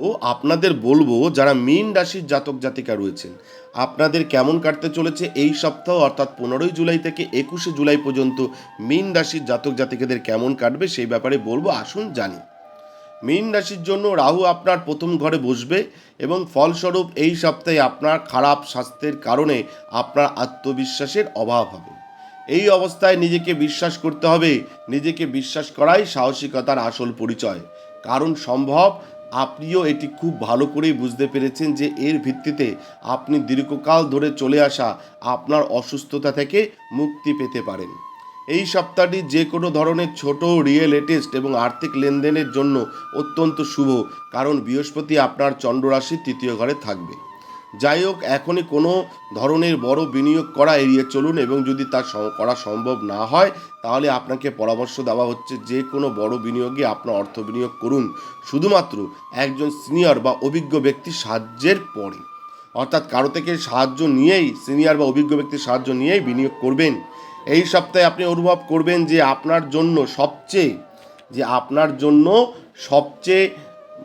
ও আপনাদের বলব, যারা মীন রাশির জাতক জাতিকা রয়েছেন, আপনাদের কেমন কাটতে চলেছে এই সপ্তাহ, অর্থাৎ পনেরোই জুলাই থেকে একুশে জুলাই পর্যন্ত মীন রাশির জাতক জাতিকাদের কেমন কাটবে সেই ব্যাপারে বলব, আসুন জানি। মীন রাশির জন্য রাহু আপনার প্রথম ঘরে বসবে এবং ফলস্বরূপ এই সপ্তাহে আপনার খারাপ স্বাস্থ্যের কারণে আপনার আত্মবিশ্বাসের অভাব হবে। এই অবস্থায় নিজেকে বিশ্বাস করতে হবে, নিজেকে বিশ্বাস করাই সাহসিকতার আসল পরিচয়। কারণ সম্ভব আপনিও এটি খুব ভালো করেই বুঝতে পেরেছেন যে এর ভিত্তিতে আপনি দীর্ঘকাল ধরে চলে আসা আপনার অসুস্থতা থেকে মুক্তি পেতে পারেন। এই সপ্তাহটি যে কোনো ধরনের ছোট রিয়েল এটেস্ট এবং আর্থিক লেনদেনের জন্য অত্যন্ত শুভ, কারণ বৃহস্পতি আপনার চন্দ্ররাশির তৃতীয় ঘরে থাকবে। যাই হোক, এখনই কোনো ধরনের বড় বিনিয়োগ করা এড়িয়ে চলুন এবং যদি তা করা সম্ভব না হয়, তাহলে আপনাকে পরামর্শ দেওয়া হচ্ছে যে কোনো বড় বিনিয়োগে আপনার অর্থ বিনিয়োগ করুন। শুধুমাত্র একজন সিনিয়র বা অভিজ্ঞ ব্যক্তির সাহায্যের পরে। অর্থাৎ কারও থেকে সাহায্য নিয়েই, সিনিয়র বা অভিজ্ঞ ব্যক্তির সাহায্য নিয়েই বিনিয়োগ করবেন। এই সপ্তাহে আপনি অনুভব করবেন যে আপনার জন্য সবচেয়ে, যে আপনার জন্য সবচেয়ে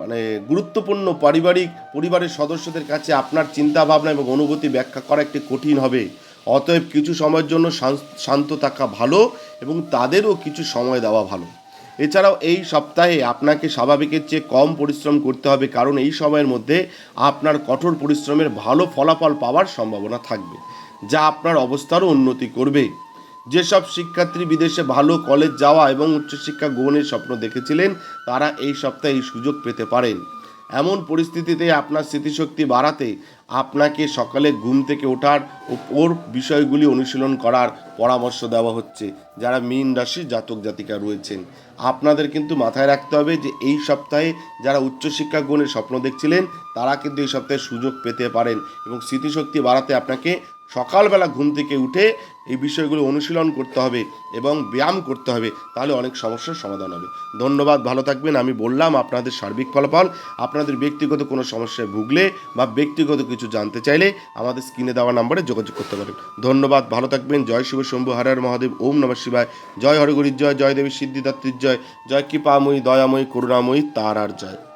মানে গুরুত্বপূর্ণ পারিবারিক পরিবারের সদস্যদের কাছে আপনার চিন্তা ভাবনা এবং অনুভূতি ব্যাখ্যা করা একটি কঠিন হবে। অতএব কিছু সময়ের জন্য শান্ত থাকা ভালো এবং তাদেরও কিছু সময় দেওয়া ভালো। এছাড়াও এই সপ্তাহে আপনাকে স্বাভাবিকের চেয়ে কম পরিশ্রম করতে হবে কারণ এই সময়ের মধ্যে আপনার কঠোর পরিশ্রমের ভালো ফলাফল পাওয়ার সম্ভাবনা থাকবে, যা আপনার অবস্থারও উন্নতি করবে। যেসব শিক্ষার্থী বিদেশে ভালো কলেজ যাওয়া এবং উচ্চশিক্ষা গ্রহণের স্বপ্ন দেখেছিলেন, তারা এই সপ্তাহে এই সুযোগ পেতে পারেন। এমন পরিস্থিতিতে আপনার স্মৃতিশক্তি বাড়াতে আপনাকে সকালে ঘুম থেকে ওঠার ওর বিষয়গুলি অনুশীলন করার পরামর্শ দেওয়া হচ্ছে, যারা মীন রাশির জাতক জাতিকা রয়েছেন। আপনাদের কিন্তু মাথায় রাখতে হবে যে এই সপ্তাহে যারা উচ্চশিক্ষা গ্রহণের স্বপ্ন দেখছিলেন, তারা কিন্তু এই সপ্তাহে সুযোগ পেতে পারেন এবং স্মৃতিশক্তি বাড়াতে আপনাকে সকালবেলা ঘুম থেকে উঠে এই বিষয়গুলো অনুশীলন করতে হবে এবং ব্যায়াম করতে হবে, তাহলে অনেক সমস্যার সমাধান হবে। ধন্যবাদ, ভালো থাকবেন। আমি বললাম, আপনাদের সার্বিক ফলাফল, আপনাদের ব্যক্তিগত কোনো সমস্যায় ভুগলে বা ব্যক্তিগত কিছু জানতে চাইলে আমাদের স্ক্রিনে দেওয়া নাম্বারে যোগাযোগ করতে পারেন। ধন্যবাদ, ভালো থাকবেন। জয় শিব শম্ভু হরার মহাদেব, ওম নমঃ শিবায়। জয় হরগরির জয় জয় দেবী সিদ্ধিদাত্রীর জয়। জয় কৃপাময়ী, দয়াময়ী, করুণাময়ী তার আর জয়।